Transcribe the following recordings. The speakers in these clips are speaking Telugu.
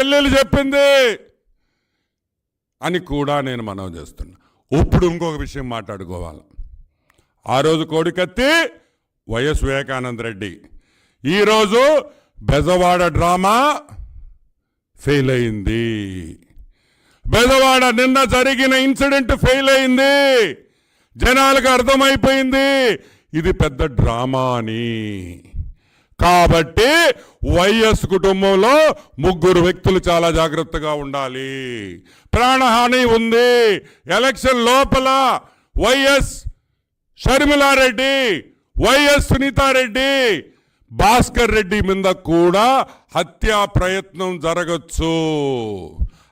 చెల్లెలు చెప్పింది అని కూడా నేను మనవి చేస్తున్నా. ఇప్పుడు ఇంకొక విషయం మాట్లాడుకోవాలి. ఆ రోజు కోడికత్తి వైఎస్ వివేకానంద రెడ్డి. ఈరోజు బెజవాడ డ్రామా ఫెయిల్ అయింది. బెజవాడ నిన్న జరిగిన ఇన్సిడెంట్ ఫెయిల్ అయింది. జనాలకు అర్థమైపోయింది. ఇది పెద్ద డ్రామా అని. కాబట్టి వైఎస్ కుటుంబంలో ముగ్గురు వ్యక్తులు చాలా జాగ్రత్తగా ఉండాలి. ప్రాణహాని ఉంది. ఎలక్షన్ లోపల వైఎస్ షర్మిలారెడ్డి వైఎస్ సునీతారెడ్డి భాస్కర్ రెడ్డి మీద కూడా హత్యా ప్రయత్నం జరగచ్చు.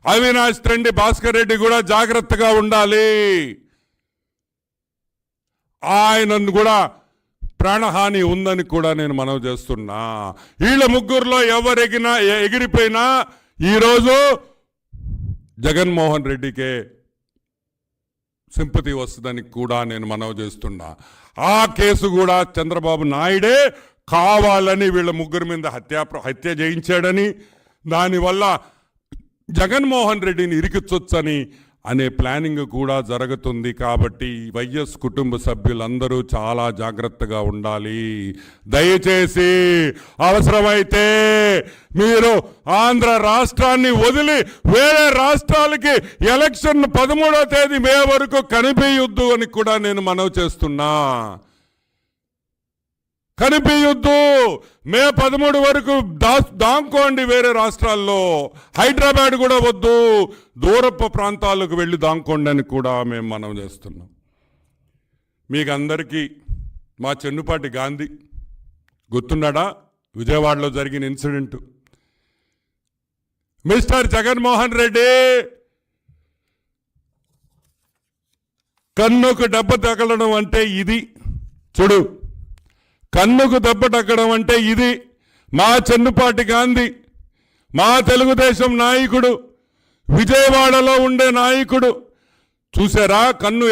అవినాష్ రెడ్డి భాస్కర్ రెడ్డి కూడా జాగ్రత్తగా ఉండాలి. ఆయనను కూడా ప్రాణహాని ఉందని కూడా నేను మనవి చేస్తున్నా. వీళ్ళ ముగ్గురులో ఎవరెగినా ఎగిరిపోయినా ఈరోజు జగన్మోహన్ రెడ్డికే సింపతి వస్తుందని కూడా నేను మనవి చేస్తున్నా. ఆ కేసు కూడా చంద్రబాబు నాయుడే కావాలని వీళ్ళ ముగ్గురు మీద హత్య హత్య చేయించాడని దానివల్ల జగన్మోహన్ రెడ్డిని ఇరికిచ్చొచ్చని అనే ప్లానింగ్ కూడా జరుగుతుంది కాబట్టి వైఎస్ కుటుంబ సభ్యులందరూ చాలా జాగ్రత్తగా ఉండాలి. దయచేసి అవసరమైతే మీరు ఆంధ్ర రాష్ట్రాన్ని వదిలి వేరే రాష్ట్రాలకి ఎలక్షన్ పదమూడో తేదీ మే వరకు కనిపించొద్దు అని కూడా నేను మనవి చేస్తున్నా. కనిపించొద్దు మే పదమూడు వరకు దా దాంకోండి వేరే రాష్ట్రాల్లో. హైదరాబాద్ కూడా వద్దు. దూరపు ప్రాంతాలకు వెళ్ళి దాంకోండి అని కూడా మేము మనం చేస్తున్నాం. మీకు అందరికీ మా చెన్నుపాటి గాంధీ గుర్తున్నాడా? విజయవాడలో జరిగిన ఇన్సిడెంట్. మిస్టర్ జగన్మోహన్ రెడ్డి కన్నుకు దెబ్బ తగలడం అంటే ఇది. చూడు కన్నుకు దెబ్బ తగ్గడం అంటే ఇది. మా చెన్నుపాటి గాంధీ మా తెలుగుదేశం నాయకుడు విజయవాడలో ఉండే నాయకుడు. చూసారా? కన్ను